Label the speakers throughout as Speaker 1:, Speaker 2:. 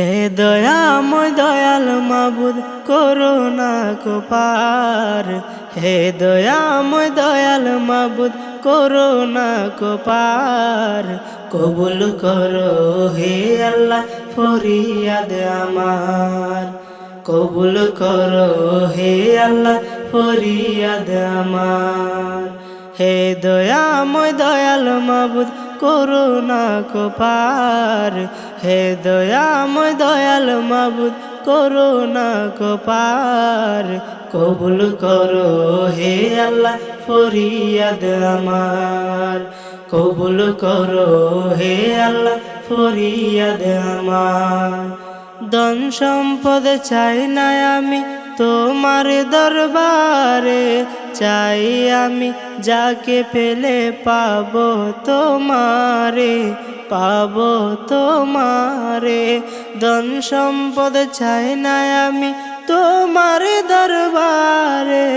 Speaker 1: হে দয়াময় দয়াল মাবুদ করোনা কোপার। হে দয়াময় দয়াল মাবুদ করোনা কোপার। কবুল করো হে আল্লাহ, ফরিয়াদ আমার। কবুল করো হে আল্লাহ, ফরিয়াদ আমার। হে দয়াময় দয়াল মাবুদ, করুণা কপার। হে দয়াময় দয়াল মাবুদ, করুণা কপার। কবুল করো হে আল্লাহ, ফরিয়াদ আমার। কবুল করো হে আল্লাহ, ফরিয়াদ আমার। ধন সম্পদ চাই না আমি তোমার দরবারে, চাই আমি যাকে পেলে পাবো তোমারে। পাবো তোমারে। ধন সম্পদ চাই না আমি তোমার দরবারে।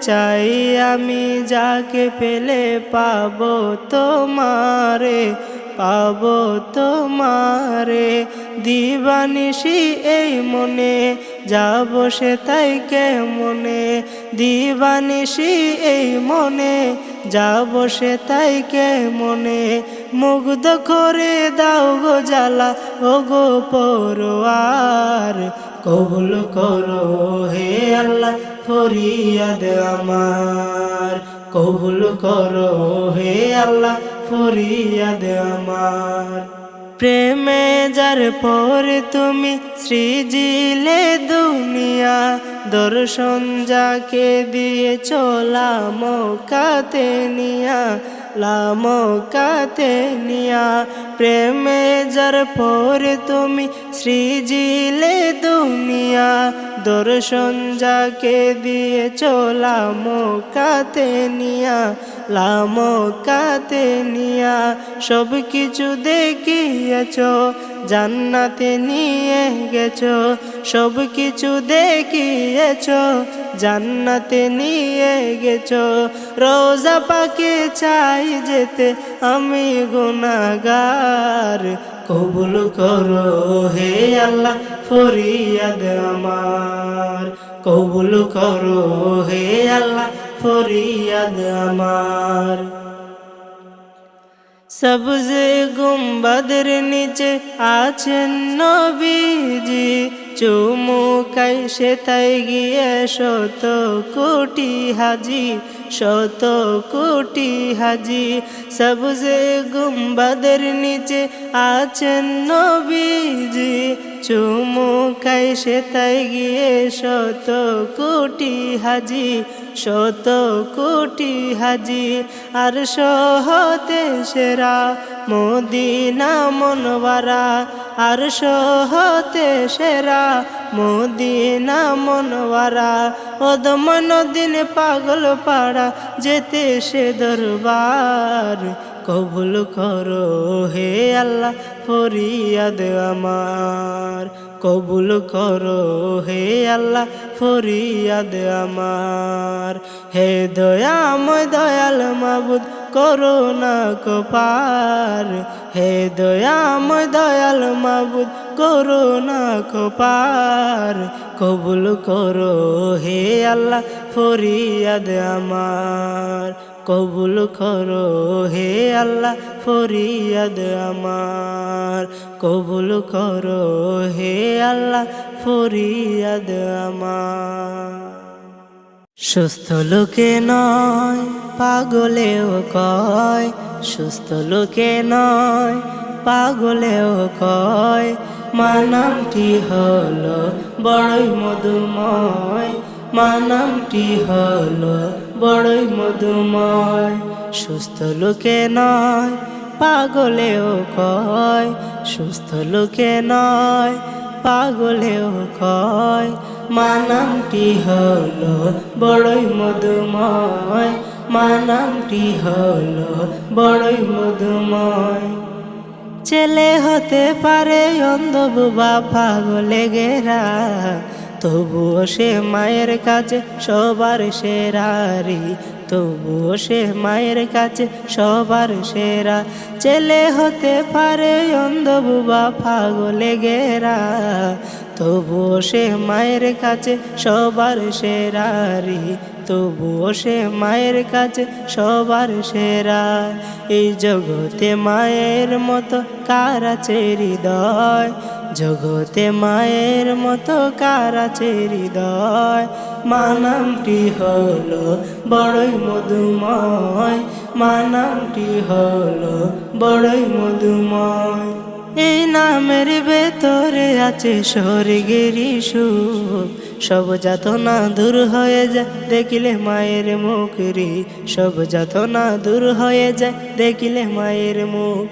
Speaker 1: চাই আমি যাকে পেলে পাব তোমারে। পাবো তোমারে। দিবানিসি এই মনে, যাব সে তাই কে মনে দিবানিসি এই মনে, যাব সে তাই কে মনে মুগ্ধ করে দাও গো জ্বালা, ও গো পরোয়ার। কবুল করো হে আল্লাহ, ফরিয়াদ আমার। কবুল করো হে আল্লাহ ফরিয়াদ আমার। প্রেমে যার পর তুমি সৃজিলে দুনিয়া, দর্শন যাকে দিয়ে চলাম কাতে নিয়া লাম কাতে নিয়া। প্রেমে যার পর তুমি সৃজিলে দুনিয়া, দর্শন যাকে দিয়ে চলাম কাতে নিয়া লাম কাতে নিয়া। সব কিছু দেখিয়েছ জান্নাতে নিয়ে গেছো, সব কিছু দেখিয়েছ, জান্নাতে নিয়ে গেছো, রোজা পাকে চাই যেতে আমি গুনাগার কবুল করো হে আল্লাহ, ফরিয়াদ আমার। কবুল করো হে আল্লাহ, ফরিয়াদ আমার। সবজ গুম্বাদের নিচে আছেন নবীজি। চুমুকাই সে তাই গিয়ে শত কোটি হাজি, শত কোটি হাজি। সবজ গুম্বাদের নিচে আছেন নবীজি। চুমুকাই সে তাই গিয়ে শত কোটি হাজি শত কোটি হাজি আর সহতে সেরা মদিনা মনবারা আর সহতে সেরা মদিনা মনবারা ওদমন দিন পাগল পাড়া যেতে সে দরবার কবুল করো হে আল্লাহ, ফরিয়াদ আমার। কবুল করো হে আল্লাহ, ফরিয়াদ আমার। হে দয়াময় দয়াল মাবুদ করো না কপার। হে দয়াময় দয়াল মাবুদ করো না কপার। কবুল করো হে আল্লাহ, ফরিয়াদ আমার। কবুল করো হে আল্লাহ, ফরিয়াদ আমার। কবুল করো হে আল্লাহ, ফরিয়াদ আমার। সুস্থ লোকে নয়, পাগলেও কয়। সুস্থ লোকে নয়, পাগলেও কয়। মানামটি হলো বড়ই মধুময়। মানামটি হলো বড়ই মধুময়, সুস্থ লোকে নয়, পাগলেও কয়, সুস্থ লোকে নয়, পাগলেও কয়। মানামটি হলো বড়ই মধুময় মানামটি হলো বড়ই মধুময়। ছেলে হতে পারে অন্ধ বুবা, পাগলে গেরা তবুও সে মায়ের কাছে সবার সেরারি তবুও সে মায়ের কাছে সবার সেরা। ছেলে হতে পারে অন্ধবুবা ফাগলে গেরা। তবুও সে মায়ের কাছে সবার সেরারি তবুও সে মায়ের কাছে সবার সেরা। এই জগতে মায়ের মতো কার আছে হৃদয়? জগতে মায়ের মতো কার আছে হৃদয়? মা নামটি হলো বড়ই মধুময়। মা নামটি হলো বড়ই মধুময়। এই নামের ভেতরে আছে স্বর্গেরই সুখ। সব যাতনা দূর হয়ে যায়, দেখিলে মায়ের মুখ রে। সব যাতনা দূর হয়ে যায়, দেখিলে মায়ের মুখ।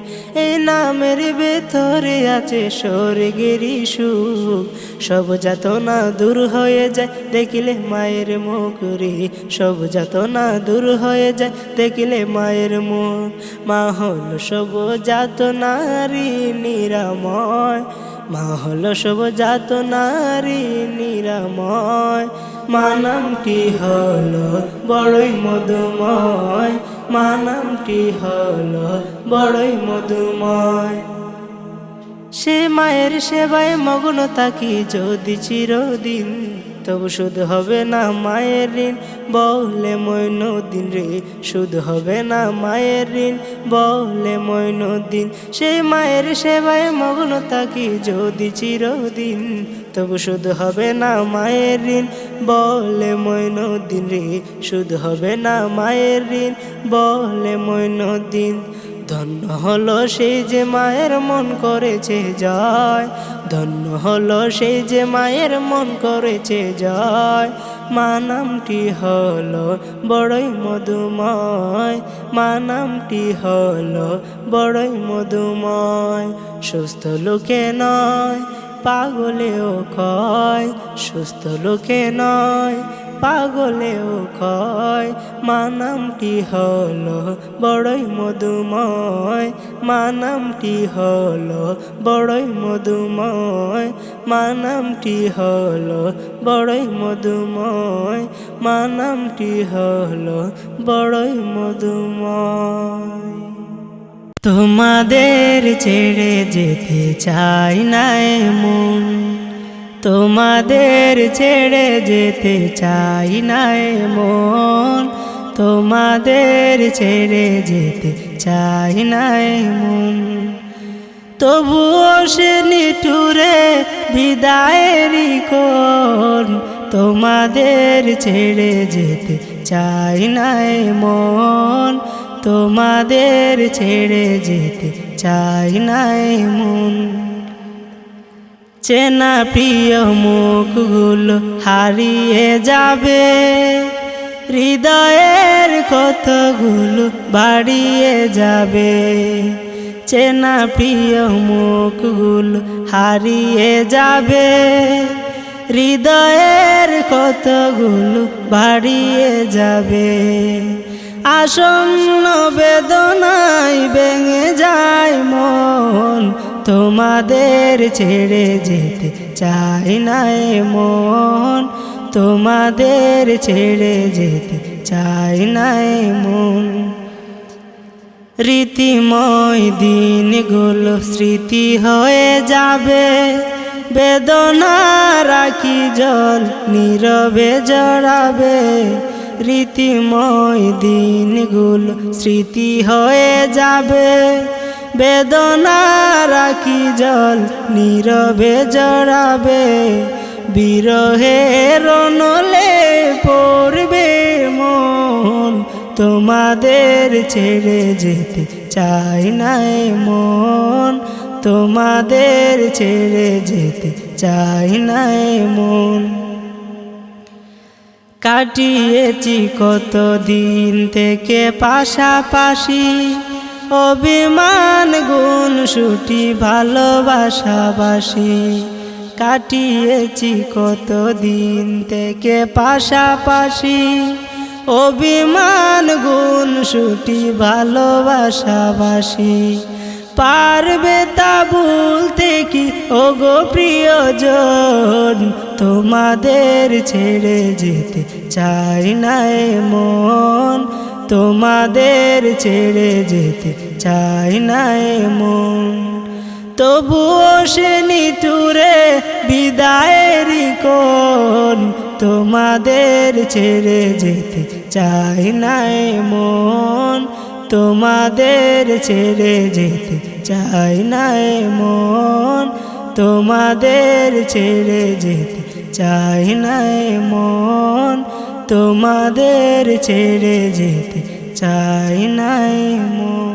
Speaker 1: এই নামের ভেতরে আছে স্বর্গেরই সুখ। সব যাতনা দূর হয়ে যায়, দেখিলে মায়ের মুখ রে। সব যাতনা দূর হয়ে যায়, দেখিলে মায়ের মুখ। মা হল সব যাতনারি নিরাময়। মা হল সব জাত নারী নিরাময়। মা নামটি হলো? বড়ই মধুময়। মা নামটি হলো? বড়ই মধুময়। সে মায়ের সেবায় মগ্ন থাকি যদি চিরদিন তবু শুধু হবে না মায়ের ঋণ। বলে মৈনদিন রে শুধু হবে না মায়ের ঋণ। বলে মৈনদিন সে মায়ের সেবায় মগ্ন থাকি যদি চিরদিন? তবু শুধু হবে না মায়ের ঋণ। বলে মৈনদিন রে শুধু হবে না মায়ের ঋণ। বলে মৈনদিন ধন্য হলো সেই যে মায়ের মন করেছে জয়। ধন্য হলো সেই যে মায়ের মন করেছে জয়। মা নামটি হলো বড়ই মধুময়। মা নামটি হলো বড়ই মধুময়। সুস্থ লোকে নয়, পাগলেও কয় সুস্থ লোকে নয় পাগলেও কয়, মা নামটি হলো? বড়ই মধুময়, মা নামটি হলো? বড়ই মধুময়, মা নামটি হলো? বড়ই মধুময়, মা নামটি হলো? বড়ই মধুময়। তোমাদের ছেড়ে যেতে চাই না মন তোমাদের ছেড়ে যেতে চাই না মন তোমাদের ছেড়ে যেতে চাই না মন তবুও সে নিটুরে বিদায়েরই কোন তোমাদের ছেড়ে যেতে চাই না মন তোমাদের ছেড়ে যেতে চাই না মন চেনা প্রিয় মুখগুলো, হারিয়ে যাবে। হৃদয়ের কতগুলো বাড়িয়ে যাবে। চেনা প্রিয় মুখগুলো, হারিয়ে যাবে। হৃদয়ের কতগুলো বাড়িয়ে যাবে। আসন্ন বেদনায় ভেঙে যায় মন। তোমাদের ছেড়ে যেতে চাই না মন তোমাদের ছেড়ে যেতে চাই না মন রীতিময় দিনগুলো স্মৃতি হয়ে যাবে। বেদনা রাখি জল নীরবে জড়াবে। রীতিময় দিনগুলো স্মৃতি হয়ে যাবে। বেদনা রাখি জল নীরবে জড়াবে, বিরহের নলে পড়বে মন। তোমাদের ছেড়ে যেতে চাই নাই মন। তোমাদের ছেড়ে যেতে চাই না মন। কাটিয়েছি কত দিন থেকে পাশাপাশি অভিমান গুণ সুটি ভালোবাসাবাসি। কাটিয়েছি কত দিন থেকে পাশাপাশি। অভিমান গুণ সুটি ভালোবাসাবাসি। পারবে তা বলতে কি? ও গো প্রিয়জন, তোমাদের ছেড়ে যেতে চাই না মন তোমাদের ছেড়ে যেতে চাই না মন তবুও সে নিটুরে বিদায়েরই কোন তোমাদের ছেড়ে যেতে চাই না মন তোমাদের ছেড়ে যেতে চাই না মন তোমাদের ছেড়ে যেতে চাই না মন তোমাদের ছেড়ে যেতে চাই নাই মন